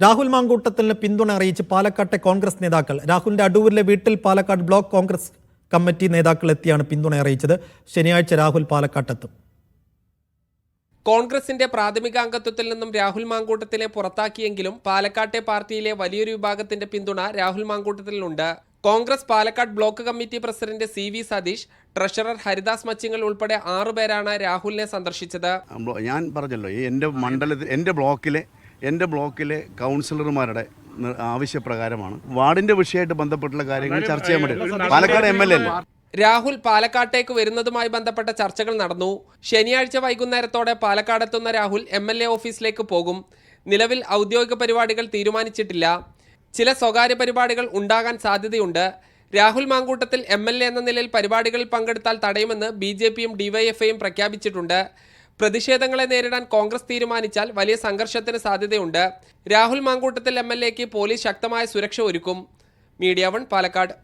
രാഹുൽ മാങ്കൂട്ടത്തിന് പിന്തുണ അറിയിച്ച് പാലക്കാട്ടെ കോൺഗ്രസ് നേതാക്കൾ രാഹുലിന്റെ അടൂരിലെ വീട്ടിൽ പാലക്കാട് ബ്ലോക്ക് കോൺഗ്രസ് കമ്മിറ്റി നേതാക്കൾ എത്തിയാണ് പിന്തുണ അറിയിച്ചത്. ശനിയാഴ്ച രാഹുൽ പാലക്കാട്ടെത്തും. കോൺഗ്രസിന്റെ പ്രാഥമിക അംഗത്വത്തിൽ നിന്നും രാഹുൽ മാങ്കൂട്ടത്തിനെ പുറത്താക്കിയെങ്കിലും പാലക്കാട്ടെ പാർട്ടിയിലെ വലിയൊരു വിഭാഗത്തിന്റെ പിന്തുണ Rahul മാങ്കൂട്ടത്തിലുണ്ട്. Congress Palakkad block committee president C V Satheesh treasurer Haridas Machingal ഉൾപ്പെടെ ആറുപേരാണ് രാഹുലിനെ സന്ദർശിച്ചത്. ഞാൻ പറഞ്ഞല്ലോ ഈ എന്റെ മണ്ഡലത്തിൽ എന്റെ ബ്ലോക്കിലെ എന്റെ ബ്ലോക്കിലെ കൗൺസിലർമാരുടെ ആവശ്യപ്രകാരമാണ്. വാർഡിന്റെ വിഷയമായിട്ട് ബന്ധപ്പെട്ടുള്ള കാര്യങ്ങൾ ചർച്ച ചെയ്യാൻ വേണ്ടി Palakkad M L A Rahul പാലക്കാട്ടേക്ക് വരുന്നതുമായി ബന്ധപ്പെട്ട ചർച്ചകൾ നടന്നു. ശനിയാഴ്ച വൈകുന്നേരത്തോടെ പാലക്കാടെത്തുന്ന രാഹുൽ എം എൽ എ ഓഫീസിലേക്ക് പോകും. നിലവിൽ ഔദ്യോഗിക പരിപാടികൾ തീരുമാനിച്ചിട്ടില്ല. ചില സ്വകാര്യ പരിപാടികൾ ഉണ്ടാകാൻ സാധ്യതയുണ്ട്. Rahul Mamkootathil M L A എന്ന നിലയിൽ പരിപാടികളിൽ പങ്കെടുത്താൽ തടയുമെന്ന് ബി ജെ പിയും ഡിവൈഎഫ്ഐയും പ്രഖ്യാപിച്ചിട്ടുണ്ട്. പ്രതിഷേധങ്ങളെ നേരിടാൻ കോൺഗ്രസ് തീരുമാനിച്ചാൽ വലിയ സംഘർഷത്തിന് സാധ്യതയുണ്ട്. രാഹുൽ മാങ്കൂട്ടത്തിൽ എം പോലീസ് ശക്തമായ സുരക്ഷ ഒരുക്കും. Media one Palakkad.